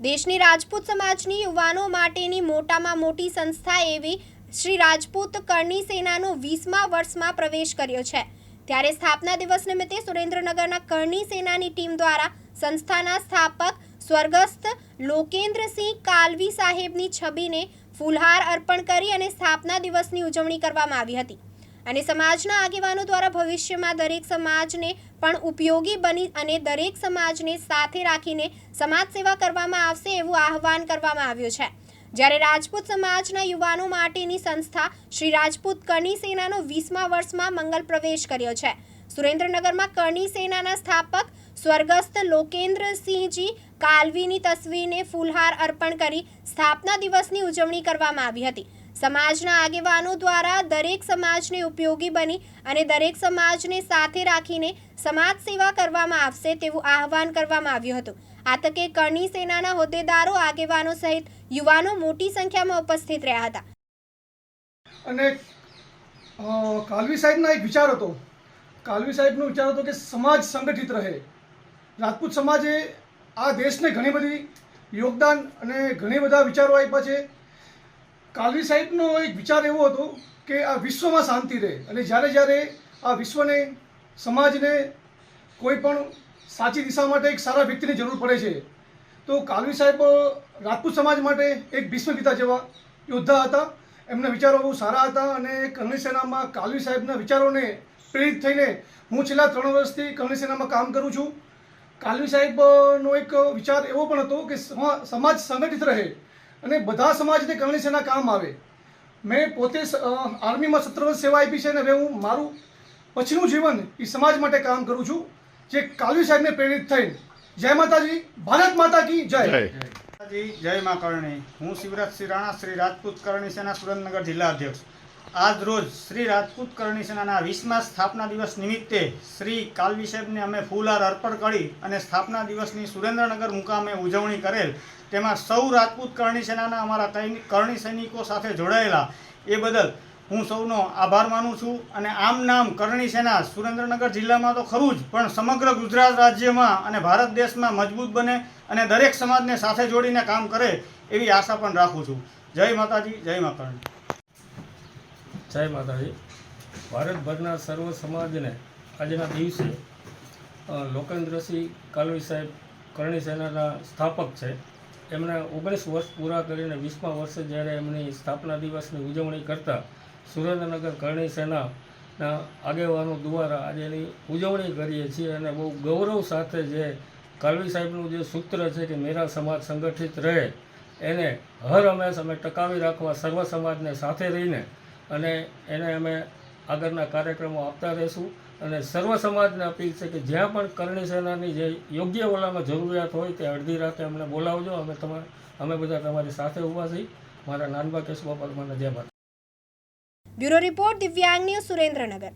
દેશની રાજપૂત સમાજની યુવાનો માટેની મોટામાં મોટી સંસ્થા એવી શ્રી રાજપૂત કરણી સેનાનો વીસમા વર્ષમાં પ્રવેશ કર્યો છે. ત્યારે સ્થાપના દિવસ નિમિત્તે સુરેન્દ્રનગરના કરણી સેનાની ટીમ દ્વારા સંસ્થાના સ્થાપક સ્વર્ગસ્થ લોકેન્દ્રસિંહ કાલવી સાહેબની છબીને ફૂલહાર અર્પણ કરી અને સ્થાપના દિવસની ઉજવણી કરવામાં આવી હતી. અને સમાજના આગેવાનો દ્વારા ભવિષ્યમાં દરેક સમાજને પણ ઉપયોગી બની અને દરેક સમાજને સાથે રાખીને સમાજ સેવા કરવામાં આવશે એવું આહવાન કરવામાં આવ્યું છે. જ્યારે રાજપૂત સમાજના યુવાનો માટેની સંસ્થા શ્રી રાજપૂત કરણી સેનાનો વીસમા વર્ષમાં મંગલ પ્રવેશ કર્યો છે. સુરેન્દ્રનગરમાં કરણી સેનાના સ્થાપક સ્વર્ગસ્થ લોકેન્દ્રસિંહજી કાલવીની તસવીરને ફૂલહાર અર્પણ કરી સ્થાપના દિવસની ઉજવણી કરવામાં આવી હતી. સમાજના આગેવાનો દ્વારા દરેક સમાજને ઉપયોગી બની અને દરેક સમાજને સાથે રાખીને સમાજ સેવા કરવામાં આવશે તેવું આહવાન કરવામાં આવ્યું હતું. આ તકે કરણી સેનાના હોદ્દેદારો, આગેવાનો સહિત યુવાનો મોટી સંખ્યામાં ઉપસ્થિત રહ્યા હતા. અને કાલવી સાહેબના એક વિચાર હતો. કાલવી સાહેબનો વિચાર હતો કે સમાજ સંગઠિત રહે. રાજપૂત સમાજે આ દેશને ઘણી બધી યોગદાન અને ઘણી બધા વિચારો આપ્યા છે. કાલવી સાહેબનો એક વિચાર એવો હતો કે આ વિશ્વમાં શાંતિ રહે અને જ્યારે જ્યારે આ વિશ્વને, સમાજને કોઈ પણ સાચી દિશા માટે એક સારા વ્યક્તિની જરૂર પડે છે, તો કાલવી સાહેબ રાજપૂત સમાજ માટે એક ભીષ્મપિતા જેવા યોદ્ધા હતા. એમના વિચારો બહુ સારા હતા અને કરણી સેનામાં કાલવી સાહેબના વિચારોને પ્રેરિત થઈને હું છેલ્લા ત્રણ વર્ષથી કરણી સેનામાં કામ કરું છું. કાલવી સાહેબનો એક વિચાર એવો પણ હતો કે સમા- સમાજ સંગઠિત રહે અને બધા સમાજને કરણી સેના કામ આવે. મેં પોતે આર્મીમાં સત્તર વર્ષ સેવા આપી છે અને હવે હું મારું પછીનું જીવન એ સમાજ માટે કામ કરું છું જે કાલવી સાહેબને પ્રેરિત થઈ જય માતાજી ભારત માતા કી જય. માતાજી જય મા કરણી હું શિવરાજ શ્રી રાણા શ્રી રાજપૂત કરણી સેના સુરેન્દ્રનગર જિલ્લા અધ્યક્ષ. આજ રોજ શ્રી રાજપૂત કરણી સેનાના વીસમા સ્થાપના દિવસ નિમિત્તે શ્રી કાલવી સાહેબને અમે ફૂલહાર અર્પણ કરી અને સ્થાપના દિવસની સુરેન્દ્રનગર મુકામે ઉજવણી કરેલ. તેમાં સૌ રાજપૂત કરણી સેનાના અમારા કરણી સૈનિકો સાથે જોડાયેલા. એ બદલ હું સૌનો આભાર માનું છું અને આમ નામ કરણી સેના સુરેન્દ્રનગર જિલ્લામાં તો ખરું જ, પણ સમગ્ર ગુજરાત રાજ્યમાં અને ભારત દેશમાં મજબૂત બને અને દરેક સમાજને સાથે જોડીને કામ કરે એવી આશા પણ રાખું છું. જય માતાજી, જય મા કરણી. જય માતાજી. ભારતભરના સર્વ સમાજને આજના દિવસે લોકેન્દ્રસિંહ કાલવી સાહેબ કરણી સેનાના સ્થાપક છે. એમણે ઓગણીસ વર્ષ પૂરા કરીને વીસમા વર્ષે જ્યારે એમની સ્થાપના દિવસની ઉજવણી કરતા સુરેન્દ્રનગર કરણી સેનાના આગેવાનો દ્વારા આજે એની ઉજવણી કરીએ છીએ અને બહુ ગૌરવ સાથે જે કાલવી સાહેબનું જે સૂત્ર છે કે મેરા સમાજ સંગઠિત રહે, એને હર હંમેશ અમે ટકાવી રાખવા સર્વ સમાજને સાથે રહીને અને એને અમે આગળના કાર્યક્રમો આપતા રહીશું. અને સર્વ સમાજને અપીલ છે કે જ્યાં પણ કરણી સેનાની જે યોગ્ય ઓલામાં જરૂરિયાત હોય તે અડધી રાતે અમને બોલાવજો. અમે તમારે અમે બધા તમારી સાથે ઊભા છીએ. મારા નાનબા કેશવા પરમાના જય માતા bureau report Divyang news Surendranagar.